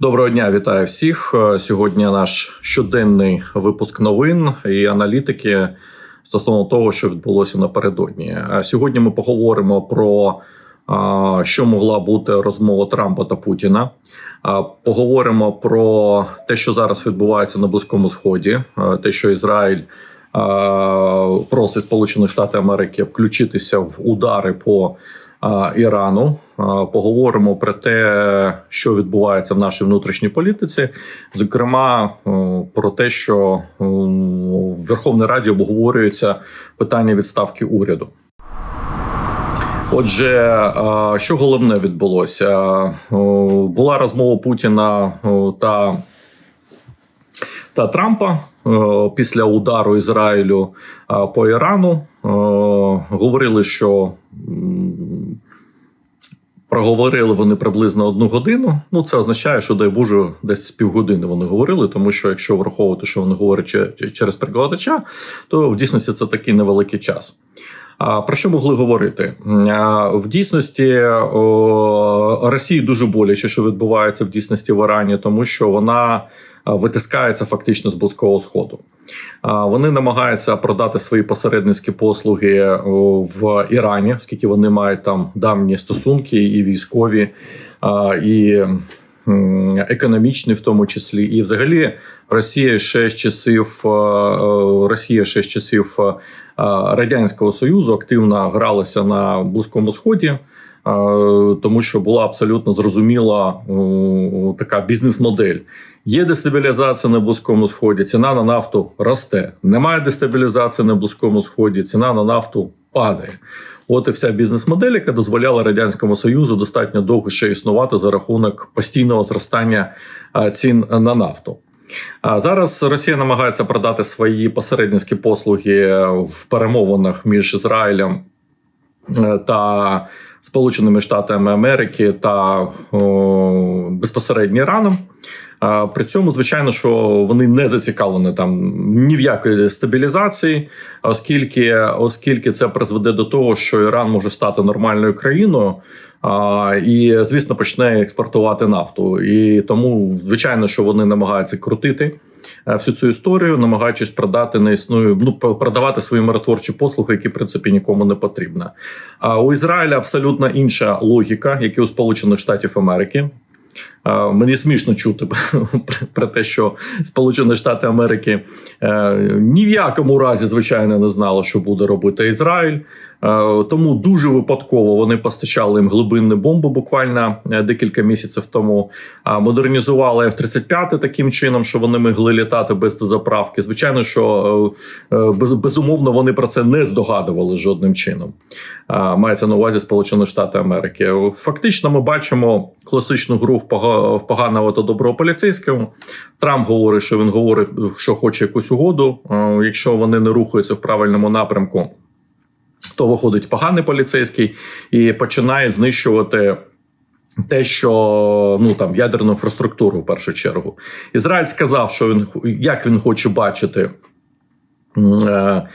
Доброго дня, вітаю всіх. Е, Сьогодні наш щоденний випуск новин і аналітики стосовно того, що відбулося напередодні. Е, Сьогодні ми поговоримо про що могла бути розмова Трампа та Путіна. Е, Поговоримо про те, що зараз відбувається на Близькому Сході, те, що Ізраїль. Просить Сполучених Штатів Америки включитися в удари по Ірану. Поговоримо про те, що відбувається в нашій внутрішній політиці, зокрема про те, що в Верховній Раді обговорюється питання відставки уряду. Отже, що головне відбулося? Була розмова Путіна та, та Трампа після удару Ізраїлю по Ірану. Говорили, що проговорили вони приблизно одну годину. Ну, це означає, що дай Боже, десь півгодини вони говорили, тому що якщо враховувати, що вони говорять че- через перекладача, то в дійсності це такий невеликий час. А про що могли говорити? В дійсності Росії дуже боляче, що відбувається в дійсності в Ірані, тому що вона витискається фактично з близького сходу. Вони намагаються продати свої посередницькі послуги в Ірані, оскільки вони мають там давні стосунки, і військові, і економічні, в тому числі. І взагалі Росія ще з часів е, е, Росія ще з часів е, Радянського Союзу активно гралася на Близькому Сході. Е, Тому що була абсолютно зрозуміла е, така бізнес-модель. Є дестабілізація на Близькому Сході, ціна на нафту росте. Немає дестабілізації на Близькому Сході, ціна на нафту падає. От і вся бізнес-модель, яка дозволяла радянському союзу достатньо довго ще існувати за рахунок постійного зростання е, цін на нафту. А зараз Росія намагається продати свої посередницькі послуги в перемовинах між Ізраїлем та Сполученими Штатами Америки та о, безпосередньо Іраном. При цьому, звичайно, що вони не зацікавлені там ні в якої стабілізації, оскільки, оскільки це призведе до того, що Іран може стати нормальною країною. І, звісно, почне експортувати нафту. І тому, звичайно, що вони намагаються крутити е, всю цю історію, намагаючись продати не існує, ну продавати свої миротворчі послуги, які в принципі нікому не потрібна. А у Ізраїля абсолютно інша логіка, як і у Сполучених Штатів Америки. Мені смішно чути про те, що Сполучені Штати Америки е, ні в якому разі, звичайно, не знали, що буде робити Ізраїль. Е, Тому дуже випадково вони постачали їм глибинні бомби буквально е, декілька місяців тому. Модернізували F-35 таким чином, що вони могли літати без дозаправки. Звичайно, що без- безумовно вони про це не здогадували жодним чином. Мається на увазі Сполучені Штати Америки. Фактично, ми бачимо класичну гру в пога- в поганого та доброго поліцейського. Трамп говорить, що він говорить, що хоче якусь угоду. Е, Якщо вони не рухаються в правильному напрямку, то виходить поганий поліцейський і починає знищувати. Те, що ну там ядерну інфраструктуру в першу чергу, Ізраїль сказав, що він як він хоче бачити е,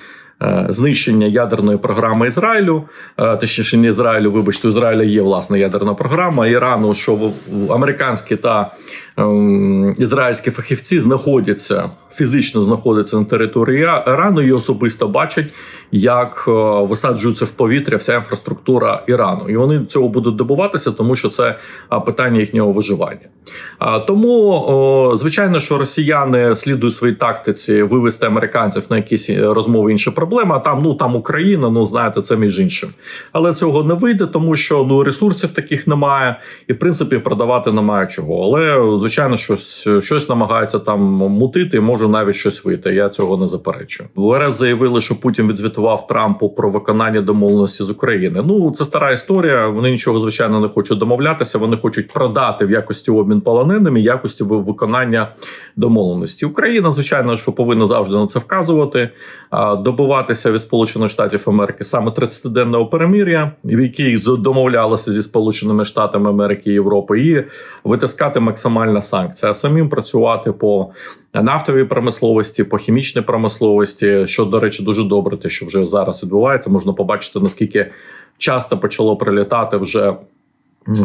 знищення ядерної програми Ізраїлю, е, точніше не Ізраїлю, вибачте, Ізраїля є власна ядерна програма. Ірану, що американські та ем, ізраїльські фахівці знаходяться фізично знаходяться на території Ірану і особисто бачать, як е, висаджується в повітря вся інфраструктура Ірану, і вони цього будуть добуватися, тому що це питання їхнього виживання. Тому, звичайно, що росіяни слідують своїй тактиці вивести американців на якісь е, розмови інші проблеми. А там ну там Україна, ну знаєте, це між іншим. Але цього не вийде, тому що ну ресурсів таких немає, і в принципі продавати немає чого. Але звичайно, щось щось намагається там мутити, і може навіть щось вийти. Я цього не заперечую. РФ заявили, що Путін відзвітував Трампу про виконання домовленості з України. Ну це стара історія. Вони нічого звичайно не хочуть домовлятися. Вони хочуть продати в якості обмін полоненими, якості ви- виконання домовленості. Україна, звичайно, що повинна завжди на це вказувати, добиватися від Сполучених Штатів Америки саме 30-денного перемир'я, в якій домовлялися зі Сполученими Штатами Америки і Європи, і витискати максимальна санкція, а самим працювати по нафтовій промисловості, по хімічній промисловості, що до речі, дуже добре, те, що вже зараз відбувається. Можна побачити наскільки часто почало прилітати вже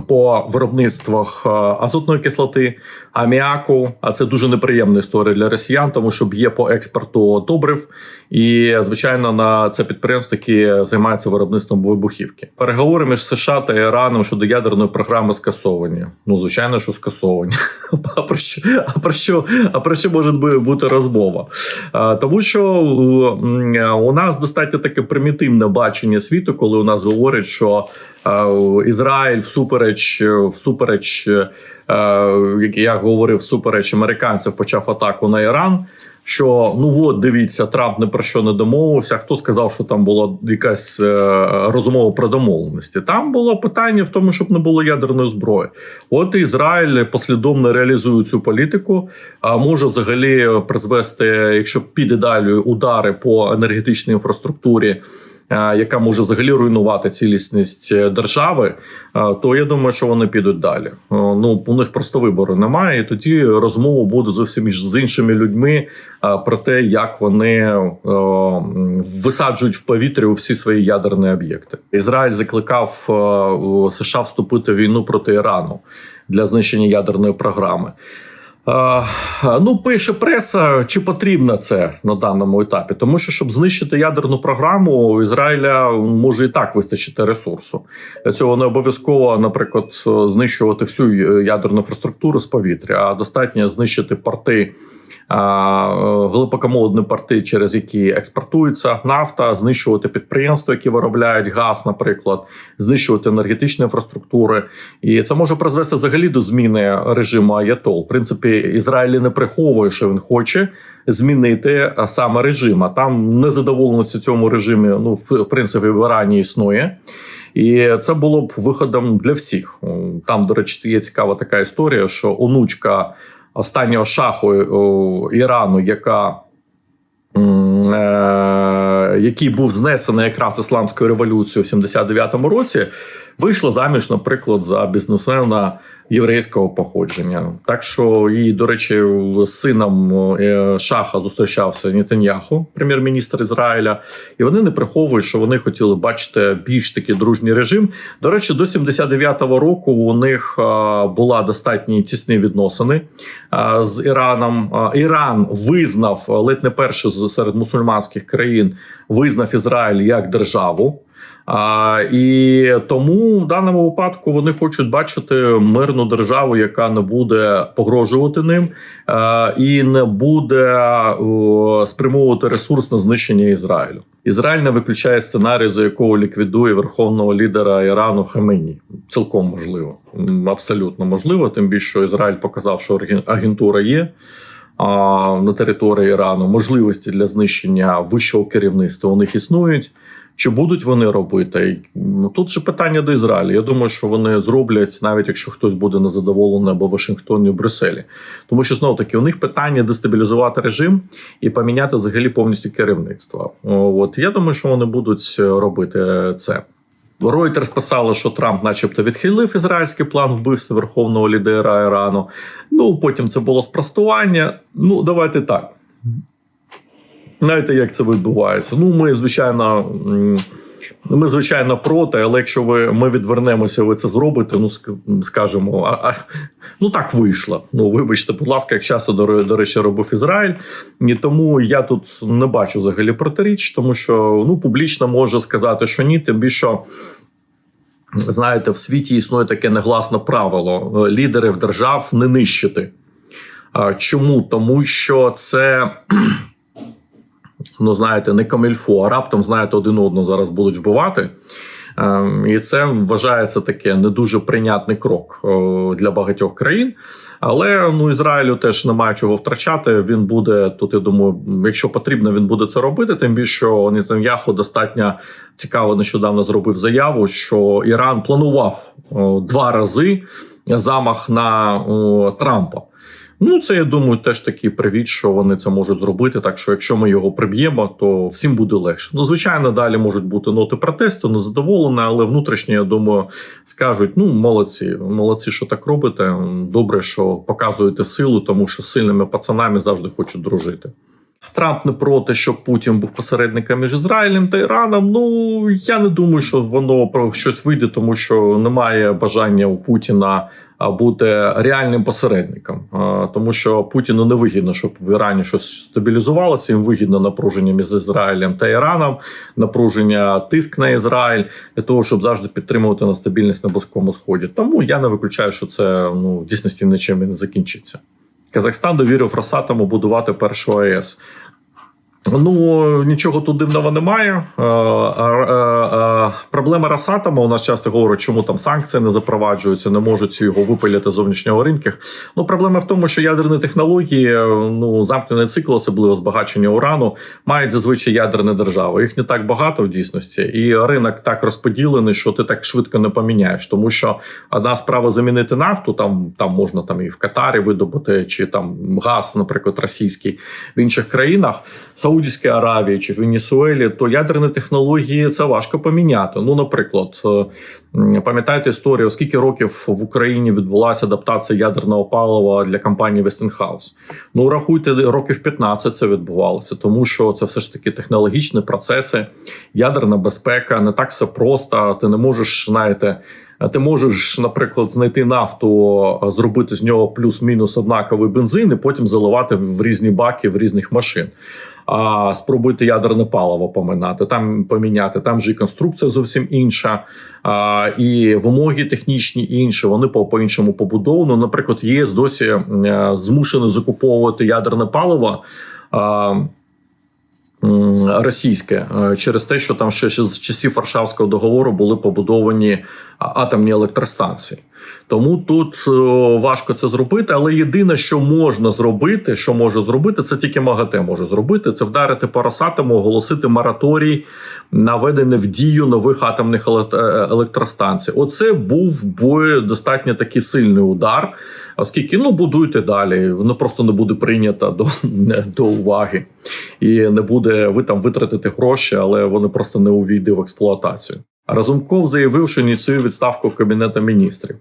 по виробництвах е, азотної кислоти, аміаку. А це дуже неприємна історія для росіян, тому що б'є по експорту добрив. І звичайно, на це підприємство, яке займається виробництвом вибухівки. Переговори між США та Іраном щодо ядерної програми скасовані. Ну звичайно, що скасовані. А про що а про що, а про що може бути розмова? Тому що е, у нас достатньо таке примітивне бачення світу, коли у нас говорять, що Ізраїль всупереч всупереч, як я говорив, всупереч американців почав атаку на Іран. Що ну от дивіться, Трамп не про що не домовився. Хто сказав, що там була якась е, розмова про домовленості? Там було питання в тому, щоб не було ядерної зброї. От Ізраїль послідовно реалізує цю політику, а може взагалі призвести, якщо піде далі удари по енергетичній інфраструктурі. Е, яка може взагалі руйнувати цілісність е, держави, е, то я думаю, що вони підуть далі. Ну у них просто вибору немає. І тоді розмова буде зовсім з іншими людьми про те, як вони висаджують в повітря всі свої ядерні об'єкти. Ізраїль закликав США вступити в війну проти Ірану для знищення ядерної програми. Ну, пише преса, чи потрібно це на даному етапі, тому що щоб знищити ядерну програму, у Ізраїля може і так вистачити ресурсу. Для цього не обов'язково, наприклад, знищувати всю ядерну інфраструктуру з повітря, а достатньо знищити порти глибокомовні порти, через які експортується нафта, знищувати підприємства, які виробляють газ, наприклад, знищувати енергетичні інфраструктури, і це може призвести взагалі до зміни режиму Аятол. В принципі, Ізраїль не приховує, що він хоче. Змінити саме режим. А там незадоволеності цьому режимі ну в принципі в Ірані існує, і це було б виходом для всіх. Там, до речі, є цікава така історія, що онучка останнього шаху Ірану, яка е, який був знесений якраз ісламською революцією в 79-му році, вийшла заміж, наприклад, за бізнесмена єврейського походження. Так що і, до речі, сином е, Шаха зустрічався Нетаньяху, прем'єр-міністр Ізраїля, і вони не приховують, що вони хотіли бачити більш такий дружній режим. До речі, до 79-го року у них е, була достатні тісні відносини е, з Іраном. Іран визнав ледь не перший серед мусульманських країн, визнав Ізраїль як державу. А, І тому в даному випадку вони хочуть бачити мирну державу, яка не буде погрожувати ним а, і не буде о, спрямовувати ресурс на знищення Ізраїлю. Ізраїль не виключає сценарій, за якого ліквідує верховного лідера Ірану Хамені. Цілком можливо, абсолютно можливо. Тим більше що Ізраїль показав, що агентура є. На території Ірану можливості для знищення вищого керівництва у них існують. Чи будуть вони робити? Ну тут же питання до Ізраїлю. Я думаю, що вони зроблять, навіть якщо хтось буде незадоволений або Вашингтоні, Брюсселі. Тому що знову таки у них питання дестабілізувати режим і поміняти взагалі повністю керівництво. От я думаю, що вони будуть робити це. Reuters писали, що Трамп, начебто, відхилив ізраїльський план вбивства верховного лідера Ірану. Ну потім це було спростування. Ну давайте так. Знаєте, як це відбувається? Ну, ми, звичайно, ми, звичайно, проти, але якщо ви ми відвернемося, ви це зробите, ну скажемо, а, а ну так вийшло. Ну, вибачте, будь ласка, як часто до, до речі, робив Ізраїль. І тому я тут не бачу взагалі протиріч, тому що ну публічно може сказати, що ні, тим більше. Знаєте, в світі існує таке негласне правило лідерів держав не нищити. Чому? Тому що це ну знаєте, не камільфо, а раптом знаєте, один одного зараз будуть вбивати. Ем, і це вважається таке не дуже прийнятний крок для багатьох країн. Але ну Ізраїлю теж немає чого втрачати. Він буде тут. Я думаю, якщо потрібно, він буде це робити. Тим більше Нетаньяху достатньо цікаво нещодавно зробив заяву, що Іран планував два рази замах на Трампа. Ну, це я думаю, теж такий привіт, що вони це можуть зробити. Так що, якщо ми його приб'ємо, то всім буде легше. Ну, звичайно, далі можуть бути ноти протесту, незадоволені, але внутрішньо, я думаю, скажуть: ну, молодці, молодці, що так робите. Добре, що показуєте силу, тому що сильними пацанами завжди хочуть дружити. Трамп не проти, щоб Путін був посередником між Ізраїлем та Іраном. Ну я не думаю, що воно про щось вийде, тому що немає бажання у Путіна бути реальним посередником, тому що Путіну не вигідно, щоб в Ірані щось стабілізувалося. Їм вигідно напруження між Ізраїлем та Іраном, напруження тиск на Ізраїль для того, щоб завжди підтримувати на стабільність на близькому сході. Тому я не виключаю, що це ну в дійсності нічим не закінчиться. Казахстан довірив Росатому будувати першу АЕС. Ну нічого тут дивного немає. Е, е, е, Проблема Росатома у нас часто говорять, чому там санкції не запроваджуються, не можуть його випиляти з зовнішнього ринку. Ну проблема в тому, що ядерні технології, ну замкнений цикл, особливо збагачення урану, мають зазвичай ядерні держави. Їх не так багато в дійсності, і ринок так розподілений, що ти так швидко не поміняєш. Тому що одна справа замінити нафту, там там можна там і в Катарі видобути, чи там газ, наприклад, російський в інших країнах. Саудівській Аравії чи Венесуелі, то ядерні технології це важко поміняти. Ну, наприклад, е, пам'ятаєте історію, скільки років в Україні відбулася адаптація ядерного палива для компанії Westinghouse? Ну рахуйте, років 15 це відбувалося, тому що це все ж таки технологічні процеси, ядерна безпека, не так все просто. Ти не можеш, знаєте. Ти можеш, наприклад, знайти нафту, зробити з нього плюс-мінус однаковий бензин, і потім заливати в різні баки в різних машин а спробуйте ядерне паливо поминати, там поміняти. Там же і конструкція зовсім інша, а, і вимоги технічні інші. Вони по, іншому побудовано. Наприклад, ЄС досі е, змушений закуповувати ядерне паливо. А, Російське е, через те, що там ще з часів Варшавського договору були побудовані атомні електростанції. Тому тут е, важко це зробити. Але єдине, що можна зробити, що може зробити, це тільки МАГАТЕ може зробити. Це вдарити по Росатому, оголосити мораторій на ведення в дію нових атомних е, електростанцій. Оце був би достатньо такий сильний удар, оскільки ну будуйте далі, воно просто не буде прийнято до, до уваги і не буде ви там витратити гроші, але вони просто не увійде в експлуатацію. Разумков заявив, що ініціює відставку кабінету міністрів.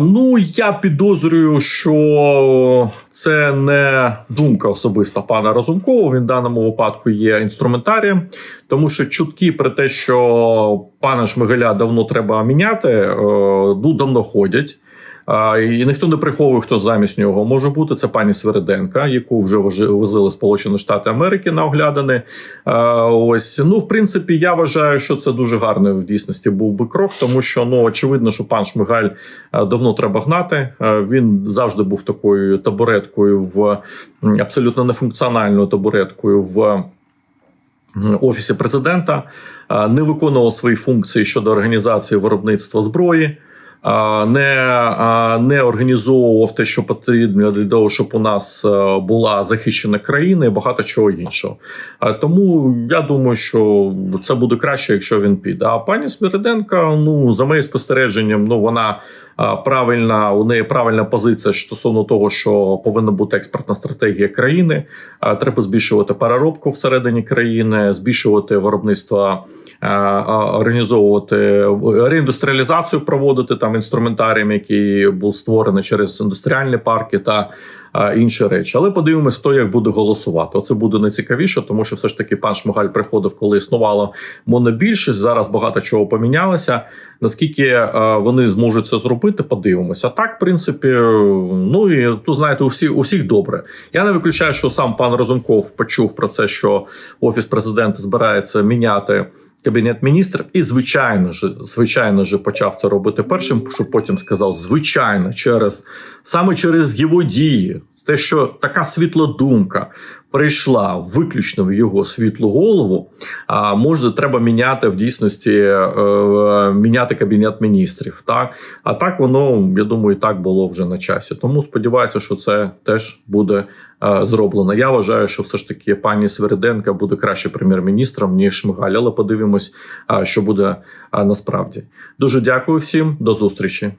Ну я підозрюю, що це не думка особиста пана Разумкова. Він в даному випадку є інструментарієм, тому що чутки про те, що пана Шмигаля давно треба міняти, е, ну давно ходять. І ніхто не приховує, хто замість нього може бути. Це пані Свериденка, яку вже возили Сполучені Штати Америки на оглядини. Ось ну, в принципі, я вважаю, що це дуже гарний в дійсності був би крок, тому що ну очевидно, що пан Шмигаль давно треба гнати. Він завжди був такою табуреткою в абсолютно нефункціональною табуреткою в. Офісі президента не виконував свої функції щодо організації виробництва зброї не не організовував те, що потрібно для того, щоб у нас е, була захищена країна і багато чого іншого. Тому я думаю, що це буде краще, якщо він піде. А пані Смириденка, ну за моїм спостереженням, ну вона правильна, у неї правильна позиція стосовно того, що повинна бути експортна стратегія країни. Треба збільшувати переробку всередині країни, збільшувати виробництво. Організовувати реіндустріалізацію, проводити там інструментарієм, який був створений через індустріальні парки та інші речі. Але подивимось, хто як буде голосувати. Оце буде найцікавіше, тому що все ж таки пан Шмигаль приходив, коли існувала монобільшість. Зараз багато чого помінялося. Наскільки вони зможуть це зробити, подивимося. Так, в принципі, ну і тут знаєте, у всіх у всіх добре. Я не виключаю, що сам пан Розумков почув про це, що офіс президента збирається міняти. Кабінет міністрів, і звичайно ж, звичайно ж, почав це робити першим, що потім сказав, звичайно, через саме через його дії, те, що така світла думка прийшла виключно в його світлу голову. А може, треба міняти в дійсності е, міняти кабінет міністрів. Так а так воно я думаю, і так було вже на часі. Тому сподіваюся, що це теж буде е, зроблено. Я вважаю, що все ж таки пані Свериденка буде краще прем'єр-міністром ніж Шмигаль, але подивимось, що буде насправді. Дуже дякую всім, до зустрічі.